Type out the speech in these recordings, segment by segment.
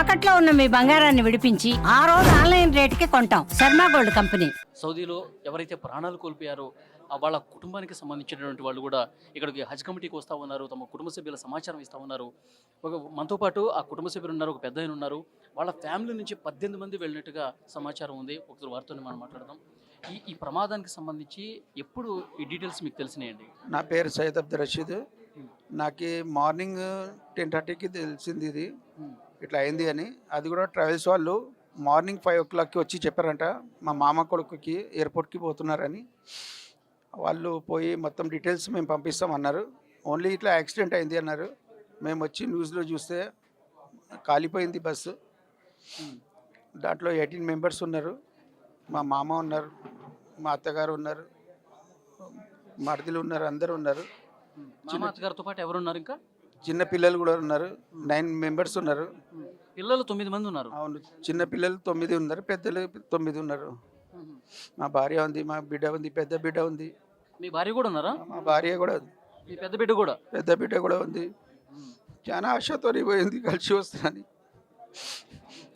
తాకట్లో ఉన్న మీ బంగారాన్ని విడిపించి ఆ రోజు ఆన్లైన్ రేటుకి కొంటాం. Sharma gold company. సౌదీలో ఎవరైతే ప్రాణాలు కోల్పోయారో వాళ్ళ కుటుంబానికి సంబంధించినటువంటి వాళ్ళు కూడా ఇక్కడికి హజ్ కమిటీకి వస్తూ ఉన్నారు తమ కుటుంబ సభ్యుల సమాచారం ఇస్తూ ఉన్నారు. ఒక మనతో పాటు ఆ కుటుంబ సభ్యులు ఉన్నారు ఒక పెద్ద ఆయన ఉన్నారు. వాళ్ళ ఫ్యామిలీ నుంచి పద్దెనిమిది మంది వెళ్ళినట్టుగా సమాచారం ఉంది. ఒకసారి వారితో మనం మాట్లాడదాం. ఈ ఈ ప్రమాదానికి సంబంధించి ఎప్పుడు ఈ డీటెయిల్స్ మీకు తెలిసినాయండి? నా పేరు సయ్యద్ అబ్దుల్ రషీద్. నాకు మార్నింగ్ టెన్ థర్టీకి తెలిసింది ఇది. ఇట్లా అయింది అని. అది కూడా ట్రావెల్స్ వాళ్ళు మార్నింగ్ ఫైవ్ ఓ క్లాక్కి వచ్చి చెప్పారంట మా మామ కొడుకుకి ఎయిర్పోర్ట్కి పోతున్నారని. వాళ్ళు పోయి మొత్తం డీటెయిల్స్ మేము పంపిస్తాం అన్నారు. ఓన్లీ ఇట్లా యాక్సిడెంట్ అయింది అన్నారు. మేము వచ్చి న్యూస్లో చూస్తే కాలిపోయింది బస్సు దాంట్లో ఎయిటీన్ మెంబర్స్ ఉన్నారు. మా మామ ఉన్నారు మా అత్తగారు ఉన్నారు మరదలు ఉన్నారు అందరు ఉన్నారు. మామాత గారితో పాటు ఎవరు ఉన్నారు ఇంకా? చిన్న పిల్లలు కూడా ఉన్నారు. నైన్ మెంబర్స్ ఉన్నారు. పిల్లలు తొమ్మిది మంది ఉన్నారు. అవును. చిన్న పిల్లలు తొమ్మిది ఉన్నారు. పెద్దలు తొమ్మిది ఉన్నారు. మా భార్య ఉంది మా బిడ్డ ఉంది పెద్ద బిడ్డ ఉంది. మీ భార్య కూడా ఉన్నారా? మా భార్య కూడా ఉంది. మీ పెద్ద బిడ్డ కూడా? పెద్ద బిడ్డ కూడా ఉంది. చాలా ఆశతో పోయింది కలిసి వస్తానని.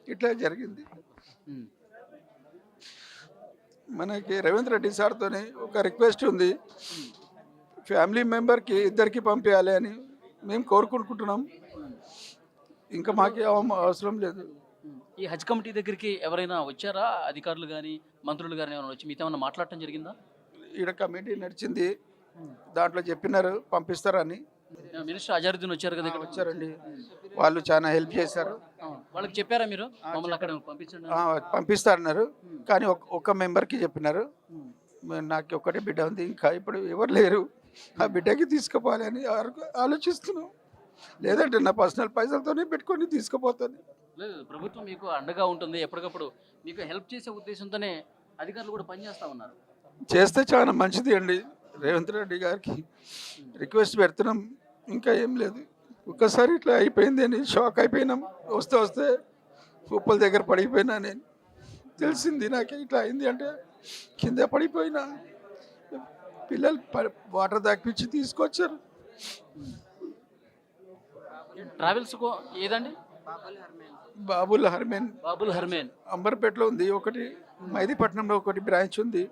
ఇట్లా జరిగింది. మనకి రవీంద్ర రెడ్డి సార్తోని ఒక రిక్వెస్ట్ ఉంది. ఫ్యామిలీ మెంబర్కి ఇద్దరికి పంపించాలి అని. మేము కోరుకుంటున్నాం. ఇంకా మాకు అవ- అవసరం లేదు. ఈ హజ్ కమిటీ దగ్గరికి ఎవరైనా వచ్చారా? అధికారులు కానీ మంత్రులు కానీ ఏమైనా వచ్చి మీతో ఏమైనా మాట్లాడటం జరిగిందా? ఈడ కమిటీ నడిచింది. దాంట్లో చెప్పినారు పంపిస్తారని. మినిస్టర్ అజారుద్దీన్ వచ్చారు కదా ఇక్కడ? వచ్చారండి. వాళ్ళు చాలా హెల్ప్ చేశారు. వాళ్ళకి చెప్పారా మీరు? మమ్మల్ని అక్కడ పంపించండి ఆ, పంపిస్తారన్నారు. కానీ ఒక ఒక్క మెంబర్కి చెప్పినారు. నాకు ఒక్కటే బిడ్డ ఉంది. ఇంకా ఇప్పుడు ఎవరు లేరు. ఆ బిడ్డకి తీసుకుపోవాలి అని ఆలోచిస్తున్నాం. లేదంటే నా పర్సనల్ పైసలతోనే పెట్టుకొని తీసుకుపోతాను. లేదు ప్రభుత్వం మీకు అండగా ఉంటుంది. ఎప్పటికప్పుడు మీకు హెల్ప్ చేసే ఉద్దేశంతోనే అధికారులు కూడా పనిచేస్తా ఉన్నారు. చేస్తే చాలా మంచిది అండి. రేవంత్ రెడ్డి గారికి రిక్వెస్ట్ పెడుతున్నాం. ఇంకా ఏం లేదు. ఒక్కసారి ఇట్లా అయిపోయింది అని షాక్ అయిపోయినాం. వస్తే వస్తే ఉప్పల దగ్గర పడిపోయినా నేను. తెలిసింది నాకు ఇట్లా అయింది అంటే కింద పడిపోయినా. పిల్లలు వాటర్ దాక్పించి తీసుకొచ్చారు. ట్రావెల్స్ ఏదండి? బాబుల్ హర్మేన్. బాబుల్ హర్మేన్. అంబర్పేటలో ఉంది ఒకటి మైదీపట్నంలో ఒకటి బ్రాంచ్ ఉంది.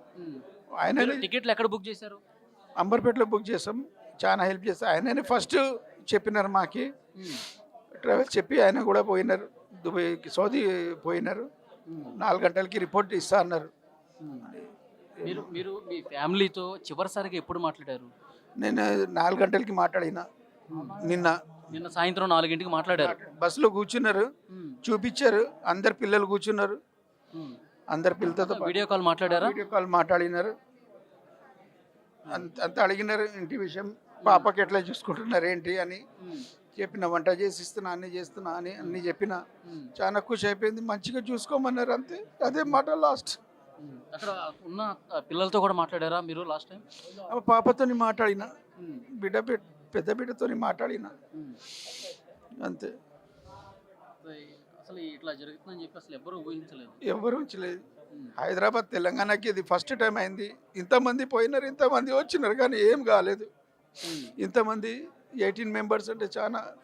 ఆయన టికెట్లు ఎక్కడ బుక్ చేశారు? అంబర్పేటలో బుక్ చేసాం చాలా హెల్ప్ చేస్తాం ఆయననే ఫస్ట్ చెప్పినారు మాకి. ఉమ్. ట్రావెల్ చెప్పి ఆయన కూడా పోయినారు దుబాయ్కి సౌదీ పోయినారు. నాలుగు గంటలకి రిపోర్ట్ ఇస్తా అన్నారు. మీరు మీరు మీ ఫ్యామిలీతో చివరిసారిగా ఎప్పుడు మాట్లాడారు? నేను నాలుగు గంటలకి మాట్లాడిన. నిన్న. నిన్న సాయంత్రం నాలుగింటికి మాట్లాడారు. బస్సులో కూర్చున్నారు. చూపించారు. అందరు పిల్లలు కూర్చున్నారు. అందరు పిల్లలతో వీడియో కాల్ మాట్లాడారా? వీడియో కాల్ మాట్లాడినారు. అంత అంత అడిగినారు ఇంటి విషయం. పాపకి ఎట్లా చూసుకుంటున్నారు ఏంటి అని. చెప్పిన వంట చేసి ఇస్తున్నా అన్ని చేస్తున్నా అని అన్ని చెప్పిన. చాలా ఖుషి అయిపోయింది. మంచిగా చూసుకోమన్నారు అంతే. అదే మాట లాస్ట్. అక్కడ ఉన్న పిల్లలతో కూడా మాట్లాడారా మీరు లాస్ట్ టైం పాపతోని మాట్లాడిన. బిడ్డ బిడ్- పెద్ద బిడ్డతోని మాట్లాడిన. అంతే. అసలు ఇట్లా జరుగుతుందని చెప్పి అసలు ఎవ్వరూ ఊహించలేదు. ఎవరు ఉమ్. హైదరాబాద్ తెలంగాణకి ఇది ఫస్ట్ టైం అయింది. ఇంతమంది పోయినారు ఇంతమంది వచ్చినారు కానీ ఏం కాలేదు. ఇంతమంది ఎయిటీన్ మెంబర్స్ అంటే చాలా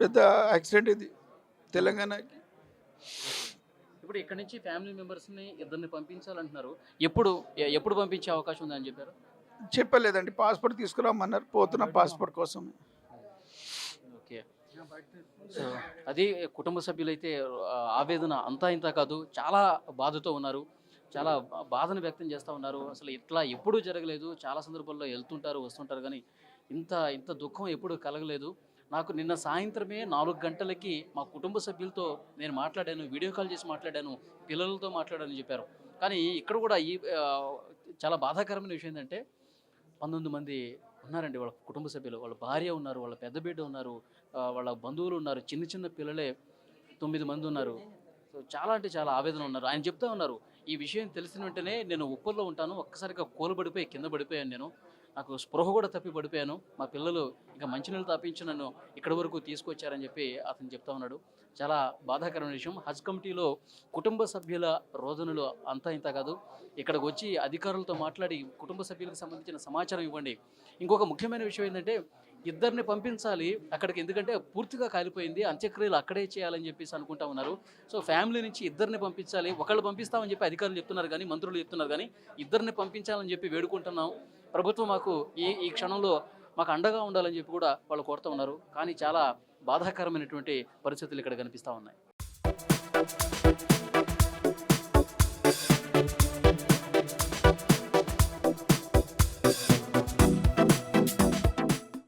పెద్ద యాక్సిడెంట్ ఇది. తెలంగాణకి. ఇప్పుడు ఇక్కడ నుంచి ఫ్యామిలీ మెంబర్స్ని ఇద్దరిని పంపించాలంటున్నారు. ఎప్పుడు ఎప్పుడు పంపించే అవకాశం ఉందని చెప్పారు? చెప్పలేదండి. పాస్పోర్ట్ తీసుకురామన్నారు. పోతున్నాం పాస్పోర్ట్ కోసం. ఓకే. సో అది కుటుంబ సభ్యులైతే ఆవేదన అంతా ఇంత కాదు. చాలా బాధతో ఉన్నారు. చాలా బాధను వ్యక్తం చేస్తూ ఉన్నారు. అసలు ఇట్లా ఎప్పుడూ జరగలేదు. చాలా సందర్భాల్లో వెళ్తుంటారు వస్తుంటారు. కానీ ఇంత ఇంత దుఃఖం ఎప్పుడూ కలగలేదు. నాకు నిన్న సాయంత్రమే నాలుగు గంటలకి మా కుటుంబ సభ్యులతో నేను మాట్లాడాను వీడియో కాల్ చేసి మాట్లాడాను పిల్లలతో మాట్లాడాను చెప్పారు. కానీ ఇక్కడ కూడా ఈ చాలా బాధాకరమైన విషయం ఏంటంటే పంతొమ్మిది మంది ఉన్నారండి వాళ్ళ కుటుంబ సభ్యులు. వాళ్ళ భార్య ఉన్నారు వాళ్ళ పెద్ద బిడ్డ ఉన్నారు వాళ్ళ బంధువులు ఉన్నారు చిన్న చిన్న పిల్లలే తొమ్మిది మంది ఉన్నారు. సో చాలా అంటే చాలా ఆవేదన ఉన్నారు. ఆయన చెప్తా ఉన్నారు ఈ విషయం తెలిసిన వెంటనే నేను ఉప్పల్లో ఉంటాను ఒక్కసారిగా కూలబడిపోయి కింద పడిపోయాను నేను. నాకు స్పృహ కూడా తప్పి పడిపోయాను. మా పిల్లలు ఇంకా మంచినీళ్ళు తప్పించి నన్ను ఇక్కడి వరకు తీసుకొచ్చారని చెప్పి అతను చెప్తా ఉన్నాడు. చాలా బాధాకరమైన విషయం. హజ్ కమిటీలో కుటుంబ సభ్యుల రోదనలు అంతా ఇంత కాదు. ఇక్కడికి వచ్చి అధికారులతో మాట్లాడి కుటుంబ సభ్యులకు సంబంధించిన సమాచారం ఇవ్వండి. ఇంకొక ముఖ్యమైన విషయం ఏంటంటే ఇద్దరిని పంపించాలి. అక్కడికి ఎందుకంటే పూర్తిగా కాలిపోయింది. అంత్యక్రియలు అక్కడే చేయాలని చెప్పేసి అనుకుంటా ఉన్నారు. సో ఫ్యామిలీ నుంచి ఇద్దరిని పంపించాలి. ఒకళ్ళు పంపిస్తామని చెప్పి అధికారులు చెప్తున్నారు కానీ మంత్రులు చెప్తున్నారు కానీ ఇద్దరిని పంపించాలని చెప్పి వేడుకుంటున్నాం. ప్రభుత్వం మాకు ఈ ఈ క్షణంలో మాకు అండగా ఉండాలని చెప్పి కూడా వాళ్ళు కోరుతూ ఉన్నారు. కానీ చాలా బాధాకరమైనటువంటి పరిస్థితులు ఇక్కడ కనిపిస్తూ ఉన్నాయి.